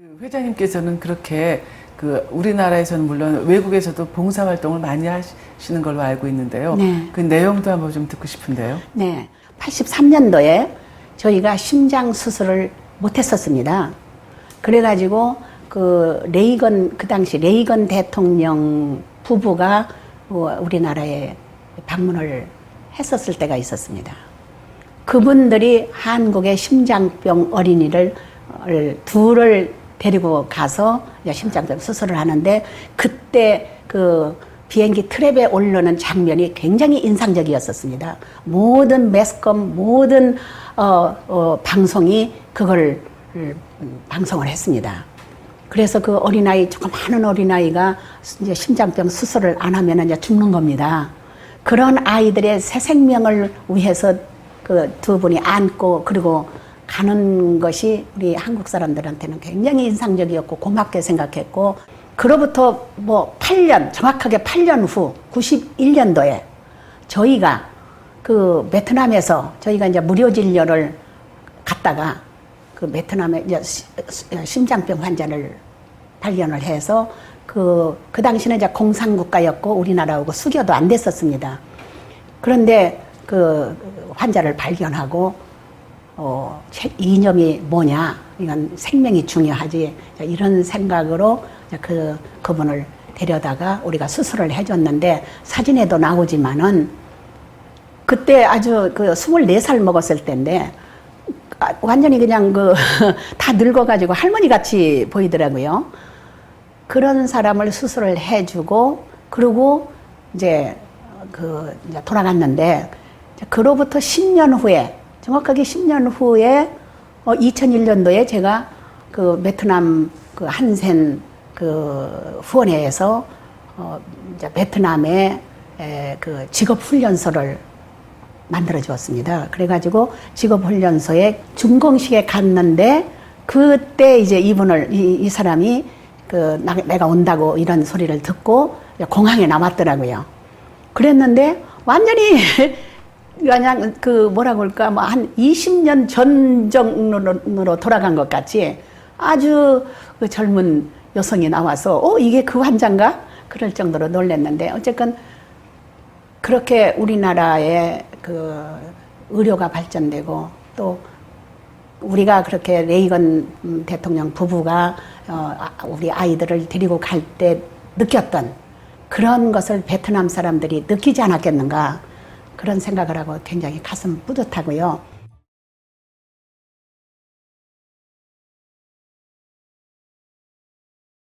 그 회장님께서는 그렇게 그 우리나라에서는 물론 외국에서도 봉사 활동을 많이 하시는 걸로 알고 있는데요. 네. 그 내용도 한번 좀 듣고 싶은데요. 네. 83년도에 저희가 심장 수술을 못 했었습니다. 그래 가지고 그 레이건, 그 당시 레이건 대통령 부부가 어, 우리나라에 방문을 했었을 때가 있었습니다. 그분들이 한국의 심장병 어린이를 어, 둘을 데리고 가서 심장병 수술을 하는데 그때 그 비행기 트랩에 오르는 장면이 굉장히 인상적이었었습니다. 모든 매스컴, 모든 어, 어, 방송이 그걸 음, 방송을 했습니다. 그래서 그 어린아이, 조그마한 어린아이가 이제 심장병 수술을 안 하면 이제 죽는 겁니다. 그런 아이들의 새 생명을 위해서 그 두 분이 안고 그리고 가는 것이 우리 한국 사람들한테는 굉장히 인상적이었고 고맙게 생각했고 그로부터 뭐 8년 정확하게 8년 후 91년도에 저희가 그 베트남에서 저희가 이제 무료 진료를 갔다가 그 베트남에 이제 시- 심장병 환자를 발견을 해서 그, 그 당시는 이제 공산국가였고 우리나라하고 수교도 안 됐었습니다. 그런데 그 환자를 발견하고 어, 체- 이념이 뭐냐? 이건 생명이 중요하지. 자, 이런 생각으로 그, 그분을 데려다가 우리가 수술을 해줬는데 사진에도 나오지만은 그때 아주 그 24살 먹었을 때인데 아, 완전히 그냥 그 다 늙어가지고 할머니 같이 보이더라고요. 그런 사람을 수술을 해주고 그리고 이제 그 이제 돌아갔는데 그로부터 10년 후에 정확하게 10년 후에 어 2001년도에 제가 그 베트남 그 한센 그 후원회에서 어 이제 베트남에 에, 그 직업 훈련소를 만들어 주었습니다. 그래가지고 직업훈련소에 준공식에 갔는데 그때 이제 이분을 이, 이 사람이 그 나, 내가 온다고 이런 소리를 듣고 공항에 남았더라고요. 그랬는데 완전히 그냥 그 뭐라고 할까? 뭐 한 20년 전정으로 돌아간 것 같이 아주 그 젊은 여성이 나와서 어 이게 그 환자인가? 그럴 정도로 놀랐는데 어쨌건 그렇게 우리나라의 그 의료가 발전되고 또 우리가 그렇게 레이건 음, 대통령 부부가 어, 아, 우리 아이들을 데리고 갈 때 느꼈던 그런 것을 베트남 사람들이 느끼지 않았겠는가 그런 생각을 하고 굉장히 가슴 뿌듯하고요.